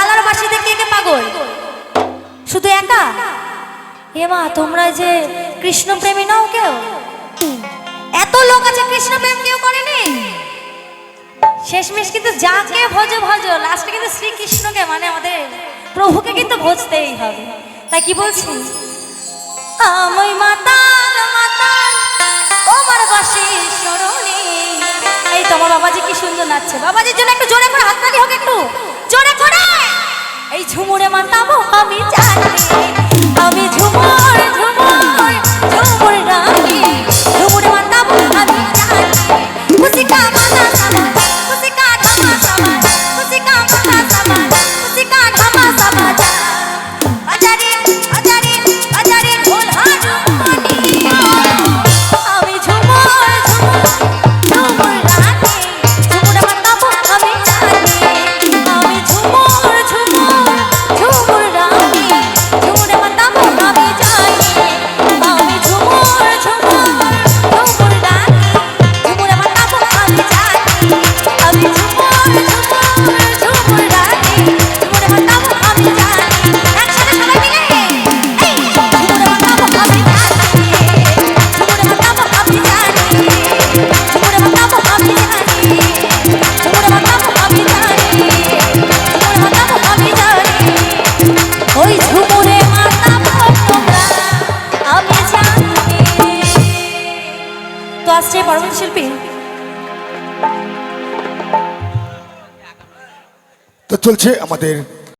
ডালার বাসিতে কে কে পাগল? শুধু একা? এ মা, তোমরা যে কৃষ্ণ প্রেমী নাও কেউ? এত লোক আছে কৃষ্ণ প্রেম কেউ করেনি? শেষমেশ কিন্তু যাকে ভজো ভজো, লাস্টে কিন্তু শ্রীকৃষ্ণকে মানে আমাদের প্রভুকে কিন্তু ভজতেই হবে। তাই কি বলছি? আমি মাতাল মাতাল ওমার বাসি সরণি এই তোমার বাবাজি কি সুন্দর নাচছে। বাবাজির জন্য একটু জোরে করে হাততালি হোক একটু। এই ঝুমুরে মাতাবো আমি জানি। আসছে পরবর্তী শিল্পী তো চলছে আমাদের